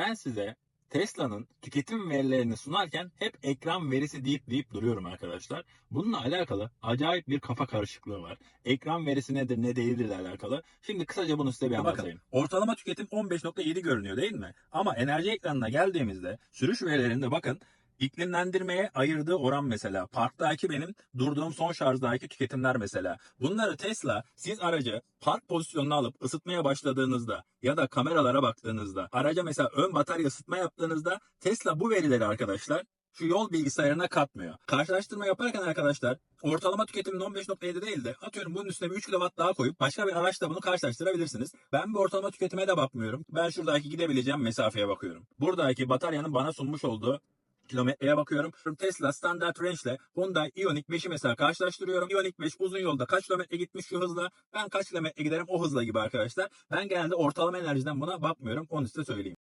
Ben size Tesla'nın tüketim verilerini sunarken hep ekran verisi deyip deyip duruyorum arkadaşlar. Bununla alakalı acayip bir kafa karışıklığı var. Ekran verisi nedir ne değildir ile alakalı. Şimdi kısaca bunu size bir anlatayım. Ortalama tüketim 15.7 görünüyor değil mi? Ama enerji ekranına geldiğimizde sürüş verilerinde bakın iklimlendirmeye ayırdığı oran mesela. Parktaki benim durduğum son şarjdaki tüketimler mesela. Bunları Tesla siz aracı park pozisyonuna alıp ısıtmaya başladığınızda ya da kameralara baktığınızda araca mesela ön batarya ısıtma yaptığınızda Tesla bu verileri arkadaşlar şu yol bilgisayarına katmıyor. Karşılaştırma yaparken arkadaşlar ortalama tüketimin 15.7 değil de atıyorum bunun üstüne bir 3 kW daha koyup başka bir araçla bunu karşılaştırabilirsiniz. Ben bir ortalama tüketime de bakmıyorum. Ben şuradaki gidebileceğim mesafeye bakıyorum. Buradaki bataryanın bana sunmuş olduğu kilometreye bakıyorum. Tesla standart range ile Hyundai Ioniq 5'i mesela karşılaştırıyorum. Ioniq 5 uzun yolda kaç kilometre gitmiş şu hızla. Ben kaç kilometre giderim o hızla gibi arkadaşlar. Ben genelde ortalama enerjiden buna bakmıyorum. Onu size söyleyeyim.